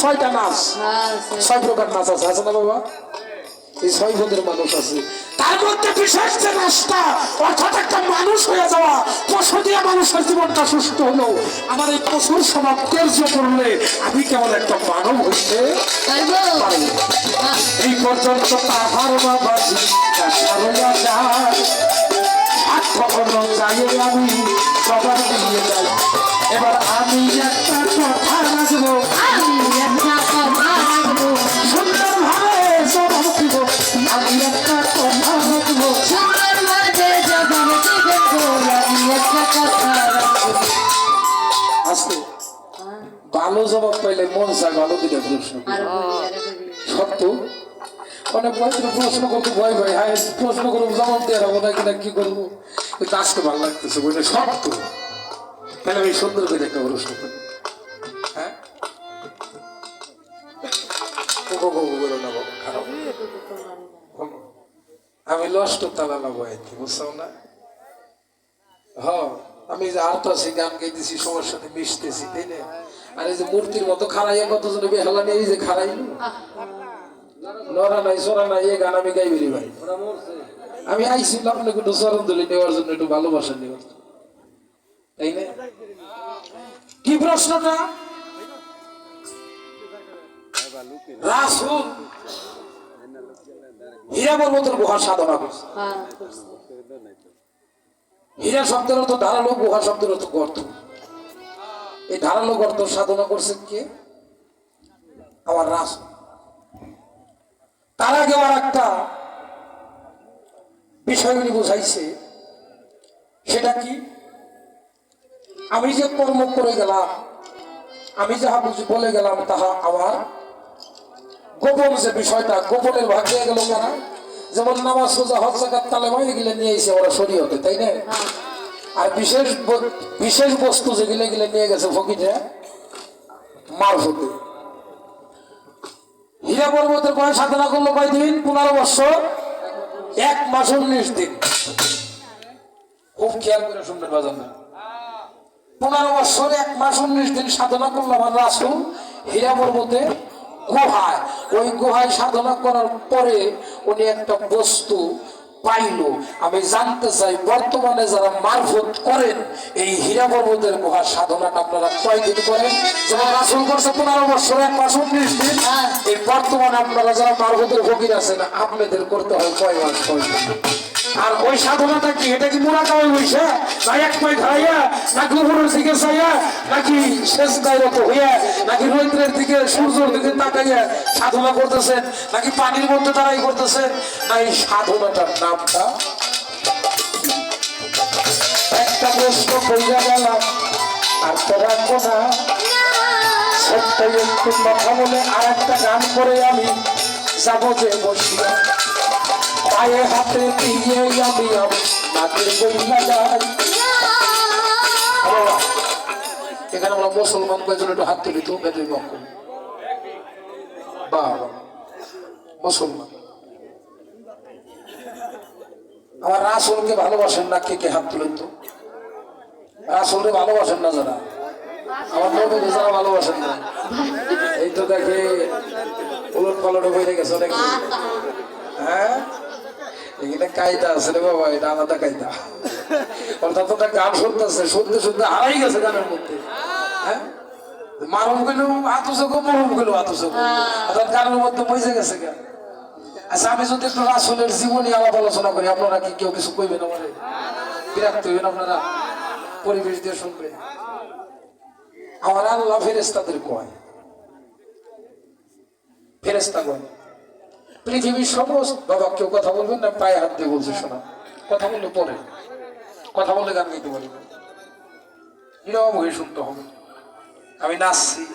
ছয়টা ছয় বাবা এই ছয় মানুষ তার মধ্যে যে একটা মানুষ হয়ে যাওয়া জীবনটা সুস্থ হলো আমার এই পশুর স্বভাব করলে আমি কেমন একটা মানব হইতে এই পর্যন্ত তাহার বাবাজি হ্যাঁ, ভালো জবাব পাইলে মন চায় ভালো দিলে প্রশ্ন সত্য? অনেক মাত্র প্রশ্ন করতে ভয় ভয় হ্যাঁ প্রশ্ন করব জবাব দিয়ে রাখব না কিনা কি করব। কিন্তু আজকে ভালো লাগতেছে বলে সত্য। তাহলে আমি সুন্দর করে একটা প্রশ্ন করি। হ্যাঁ? আমি লষ্ট তালা না বয়াইছি বুঝছ না? হ আমি যে আর্ট আছি গান গাইতেছি, সবার সাথে মিশতেছি, তাই না? আর এই যে মূর্তির মতো খারাইয়া কতজন বেহালা নিয়ে এই যে খারাইলো নরা নাই সরা নাই এ গান আমি গাইবি রে ভাই। আমি আইছিলাম আপনাকে একটু চরণ দলি নেওয়ার জন্য, একটু ভালোবাসা নেওয়ার তাই না? কি প্রশ্নটা? রাসুল হীরা পর্বতের গুহা সাধনা করছে। হ্যাঁ হীরা শব্দের অর্থ ধারালো, গুহা শব্দের অর্থ গর্ত। এই ধারালো গর্ত সাধনা করছেন কে? আমার রাস তার আগে আমার একটা বিষয় উনি বুঝাইছে। সেটা কি? আমি যে কর্ম করে গেলাম, আমি যাহা বুঝি বলে গেলাম, তাহা আমার গোপন যে বিষয়টা, গোপনের ভাগে গেল কেন? যেমন নামাজ সোজা হজ জাকাত তালেমা এগুলো নিয়ে এসে ওরা শরীয়তে, তাই না? আর বিশেষ বিশেষ বস্তু যেগুলো এগুলো নিয়ে গেছে ফকিরে মারফতে। হীরা পর্বতের কয় সাধনা করল কয়দিন? পনেরো বছর। এক মাস উনিশ দিন। খুব খেয়াল করে শুনবেন বাজান পনেরো বছর, এক মাস উনিশ দিন সাধনা করল আমার রাসুল হীরা পর্বতে। গুহায়। ওই গুহায় সাধনা করার পরে উনি একটা বস্তু পাইল। আমি জানতে চাই বর্তমানে যারা মারফত করেন এই হীরা পর্বতের গুহার সাধনাটা আপনারা কয়দিন করেন? যেমন রাসুল করছে পনেরো বছর এক মাস উনিশ দিন। এই বর্তমানে আপনারা যারা মারফতের ফকির আছেন আপনাদের করতে হয় কয় মাস? কয়? আর ওই সাধনাটা কি? এটা কি মোড়া কামাই বইছে না এক পায়ে খাইয়া নাকি উপরের দিকে চাইয়া, নাকি শেষ দায়রত হইয়া, নাকি রৌদ্রের দিকে, সূর্যের দিকে তাকাইয়া সাধনা করতেছেন, নাকি পানির মধ্যে দাঁড়াই করতেছেন? না, এই সাধনাটার নামটা? একটা প্রশ্ন কইরা গেলাম, আর তো রাখব না ছোট্ট একটু কথা বলে আর একটা গান করে আমি যাব যে বসিয়া। পায়ে হাতে দিয়ে আমি নাকের বইলা যাই এখানে আমরা মুসলমান কয়েকজন একটু হাত তুলি তো বেঁধে বক্ষ বাবা, মুসলমান। আমার রাসুলকে ভালোবাসেন না, কে কে হাত তুলেন তো? রাসুলকে ভালোবাসেন না যারা? আমার নবীকে যারা ভালোবাসেন না? এই তো দেখে উলট পালটে বইরে গেছে অনেক হ্যাঁ? এখানে কায়দা আছে রে বাবা, এটা আলাদা কায়দা। অর্থাৎ ওটা গান শুনতেছে, শুনতে শুনতে হারাই গেছে গানের মধ্যে। হ্যাঁ? মারুম আচ্ছা আলোচনা করি, আপনারা কি কেউ কিছু কইবেন আমাদের বিরক্ত হইবেন আপনারা? পরিবেশ দিয়ে শুনবেন। আমার আল্লাহ ফেরেস্তাদের কয়? ফেরেস্তা কয়। পৃথিবীর সমস্ত বাবা, কেউ কথা বলবেন না? পায়ে হাত দিয়ে বলছে, শোনা। কথা বললে পরে। কথা বলে গান গাইতে পারি নীরব হয়ে শুনতে হবে। আমি নাচছি।